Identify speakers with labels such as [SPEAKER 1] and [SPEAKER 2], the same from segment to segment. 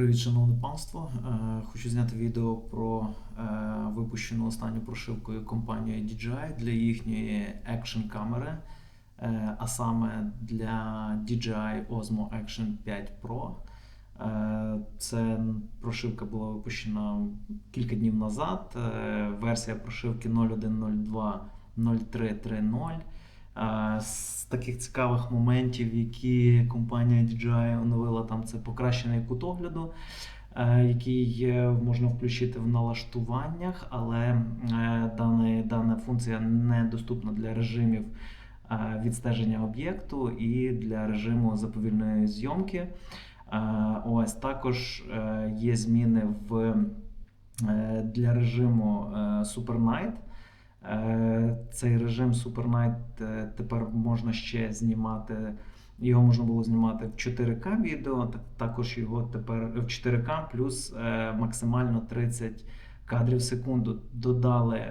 [SPEAKER 1] Привіт, шановне панство. Е, Хочу зняти відео про е, випущену останню прошивкою компанією DJI для їхньої екшн камери, е, а саме для DJI Osmo Action 5 Pro. Це прошивка була випущена кілька днів назад. Версія прошивки 0102.0330. Е, З таких цікавих моментів, які компанія DJI оновила там, це покращений кут огляду, е, який можна включити в налаштуваннях, але е, дана, дана функція не доступна для режимів е, відстеження об'єкту і для режиму заповільної зйомки. Ось також є зміни в, для режиму Super Night. Е, Цей режим Super Night е, тепер можна ще знімати. Його можна було знімати в 4К відео, також його тепер в 4К плюс е, максимально 30 кадрів в секунду. Додали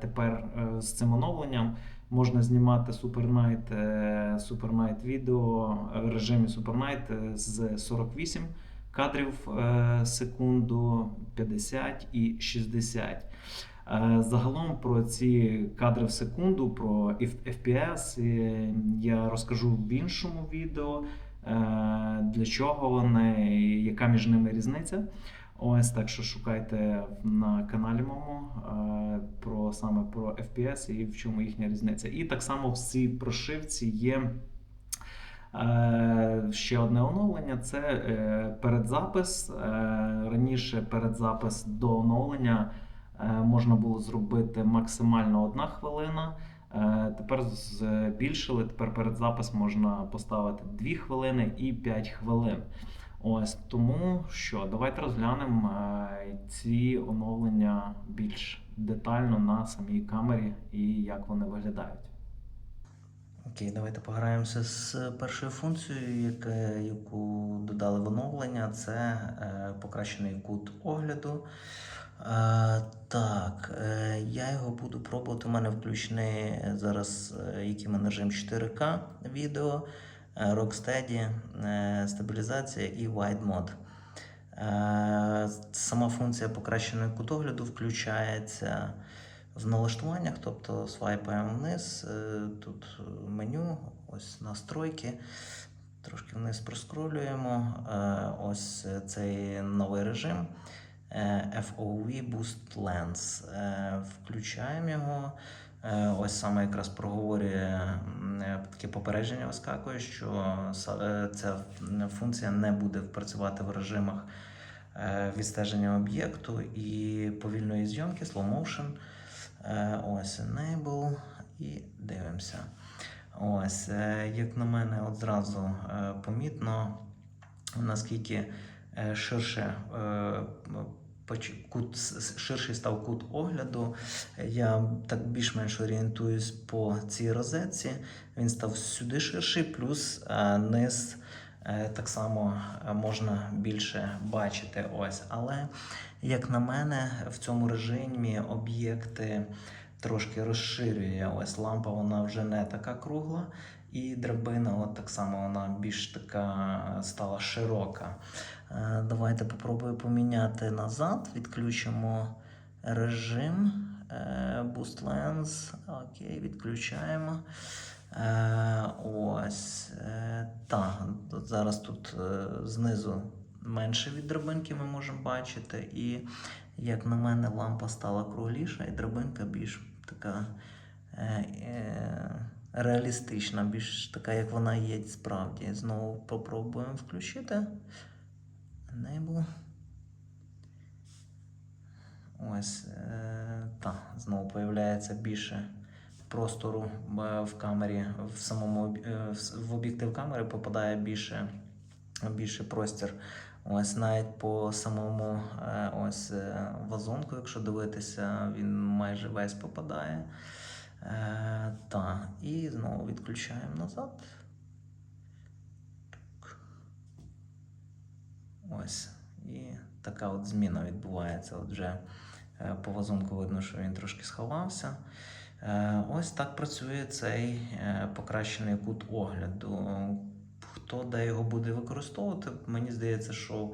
[SPEAKER 1] тепер з цим оновленням. Можна знімати Super Night, е, Super Night відео в режимі Super Night е, з 48 кадрів е, секунду, 50 і 60. Е, Загалом про ці кадри в секунду, про FPS е, я розкажу в іншому відео, е, для чого вони, яка між ними різниця. Ось так що шукайте на каналі моєму про саме про FPS і в чому їхня різниця. І так само в цій прошивці є. Ще одне оновлення це передзапис. Раніше передзапис до оновлення можна було зробити максимально одна хвилина. Е, Тепер збільшили. Тепер передзапис можна поставити 2 хвилини і 5 хвилин. Ось тому що давайте розглянемо е, ці оновлення більш детально на самій камері і як вони виглядають.
[SPEAKER 2] Окей, давайте пограємося з першою функцією, яку додали в оновлення. Це е, покращений кут огляду. Так, е, я його буду пробувати. У мене включений зараз, е, який мене режим 4К відео, е, Rocksteady, стабілізація і Wide Mode. Сама функція покращеної кутогляду включається в налаштуваннях, тобто свайпаємо вниз, тут меню, ось настройки. Трошки вниз проскролюємо. Ось цей новий режим FOV Boost Lens. Е, Включаємо його. Е, Ось саме якраз проговорює е, таке попередження вискакує, що е, ця функція не буде працювати в режимах е, відстеження об'єкту і повільної зйомки, slow motion. Е, Ось Enable і дивимося. Ось, е, як на мене, е, помітно, наскільки е, ширше е, кут, ширший став кут огляду. Я так більш-менш орієнтуюсь по цій розетці. Він став сюди ширший, плюс е, низ е, так само е, можна більше бачити. Ось. Але, як на мене, в цьому режимі об'єкти трошки розширює. Ось лампа вона вже не така кругла. І драбина, от так само вона більш така стала широка. Е, Давайте попробую поміняти назад. Відключимо режим е, Boost Lens. Окей, відключаємо. Е, Ось. Так, зараз тут знизу менше від драбинки ми можемо бачити. І, як на мене, лампа стала кругліша, і драбинка більш така реалістична, більш така, як вона є справді. Знову попробуємо включити. Enable. Ось, е, та, знову появляється більше простору е, в камері, в самому е, в об'єктив камери попадає більше, більше простір. Ось навіть по самому ось вазонку, якщо дивитися, він майже весь попадає. Та, і знову відключаємо назад. Ось. І така от зміна відбувається. От вже е, по вазонку видно, що він трошки сховався. Е, Ось так працює цей е, покращений кут огляду. Хто де його буде використовувати, мені здається, що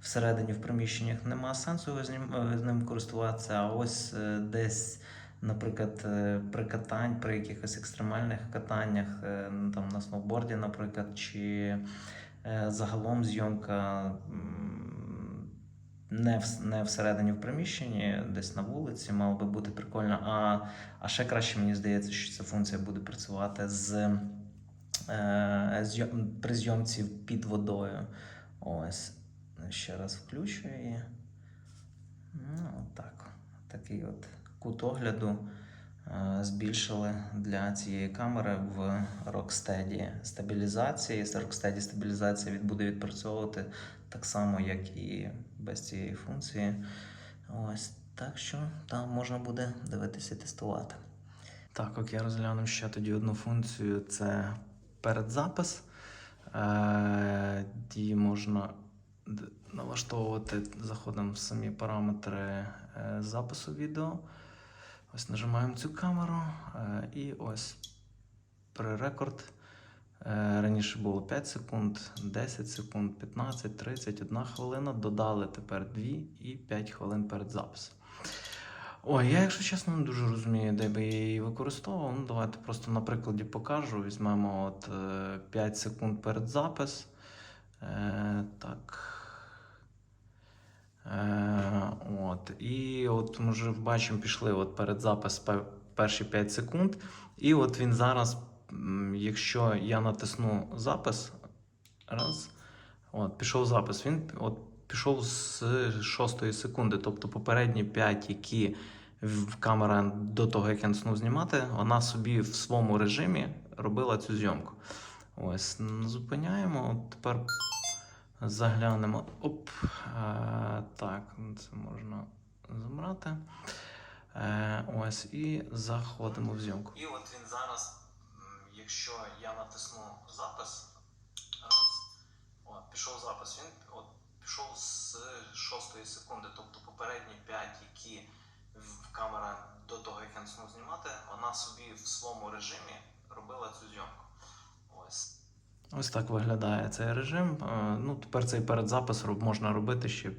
[SPEAKER 2] всередині в приміщеннях нема сенсу з ним, користуватися. А ось десь, наприклад, при катань, при якихось екстремальних катаннях, ну, там на сноуборді, наприклад, чи загалом зйомка не, в, не всередині в приміщенні, десь на вулиці, мало би бути прикольно. А, а ще краще мені здається, що ця функція буде працювати з е, зйом, при зйомці під водою. Ось. Ще раз включу її. Ну, отак. Такий от кут огляду е, збільшили для цієї камери в Rocksteady стабілізації. З Rocksteady стабілізація буде відпрацьовувати так само, як і без цієї функції. Ось. Так що там можна буде дивитися і тестувати. Так, окей, розглянемо ще тоді одну функцію це передзапис. Е, Її можна налаштовувати, заходимо в самі параметри е, запису відео. Ось нажимаємо цю камеру е, і ось пререкорд. Е, Раніше було 5 секунд, 10 секунд, 15, 30, 1 хвилина. Додали тепер 2 і 5 хвилин перед записом. Ой, я, якщо чесно, не дуже розумію, де би я її використовував. Ну, давайте просто на прикладі покажу. Візьмемо от, е, 5 секунд перед запис. Е, так. Е, от. І от ми вже бачимо, пішли от перед запис перші 5 секунд. І от він зараз, якщо я натисну запис, раз, от, пішов запис, він от, пішов з 6 секунди, тобто попередні 5, які камера до того, як я натиснув знімати, вона собі в своєму режимі робила цю зйомку. Ось, зупиняємо. От тепер заглянемо. Оп. Е, так, це можна забрати. Е, ось, і заходимо в зйомку. І от він зараз, якщо я натисну запис, раз, от, пішов запис, він от, пішов з 6 секунди, тобто попередні 5, які камера до того, як я натиснув знімати, вона собі в своєму режимі робила цю зйомку. Ось. Ось так виглядає цей режим. Е, Ну, тепер цей передзапис можна робити ще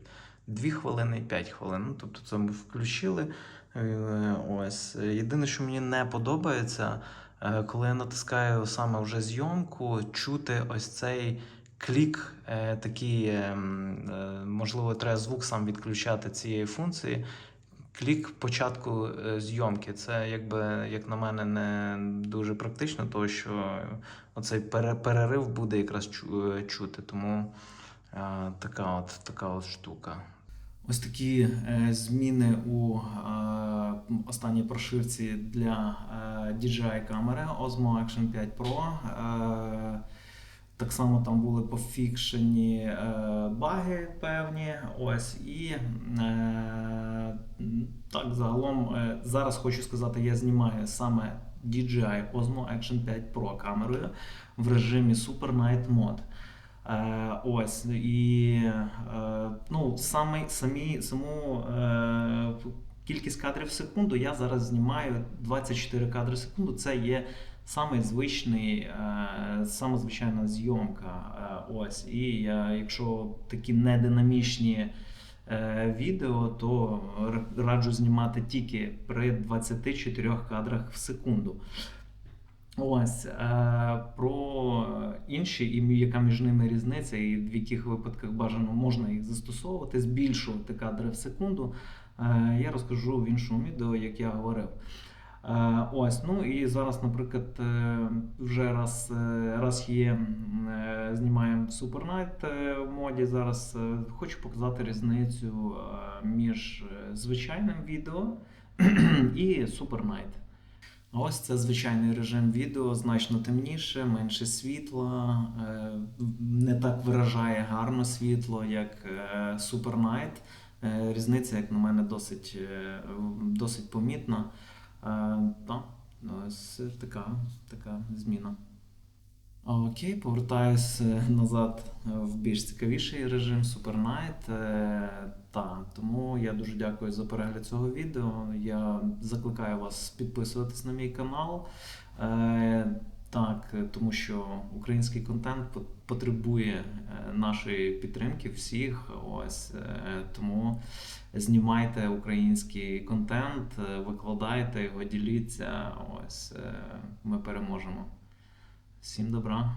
[SPEAKER 2] 2 хвилини і 5 хвилин. Ну, тобто це ми включили. Е, Ось. Єдине, що мені не подобається, е, коли я натискаю саме вже зйомку, чути ось цей клік, е, такий, можливо, треба звук сам відключати цієї функції. Клік початку зйомки. Це, якби, як на мене, не дуже практично, тому що оцей пере- перерив буде якраз чути. Тому така, от, така от штука.
[SPEAKER 1] Ось такі е, зміни у е, останній прошивці для е, DJI камери Osmo Action 5 Pro. Е, так само там були пофікшені е, баги певні. Ось і е, так загалом е, зараз хочу сказати, я знімаю саме DJI Osmo Action 5 Pro камерою в режимі Super Night Mode. Е, ось і е, ну, саме, самі, саму е, кількість кадрів в секунду я зараз знімаю 24 кадри в секунду. Це є самий звичний, саме звичайна зйомка. Ось. І якщо такі нединамічні відео, то раджу знімати тільки при 24 кадрах в секунду. Ось про інші, і яка між ними різниця, і в яких випадках бажано можна їх застосовувати, збільшувати кадри в секунду. Е, я розкажу в іншому відео, як я говорив. Е, ось, ну і зараз, наприклад, е, вже раз, раз є, знімаємо в Super Night е, в моді. Зараз хочу показати різницю між звичайним відео і Super Night. А Ось це звичайний режим відео, значно темніше, менше світла, е, не так виражає гарно світло, як е, Super Night. Е, Різниця, як на мене, досить, досить помітна. Та, ось така, така зміна. Окей, повертаюся назад в більш цікавіший режим Super Night. Е, Та, тому я дуже дякую за перегляд цього відео. Я закликаю вас підписуватись на мій канал. Е, Так, е, тому що український контент потребує е, нашої підтримки всіх. Ось е, тому знімайте український контент, е, викладайте його, діліться. Ось е, ми переможемо. Всім добра.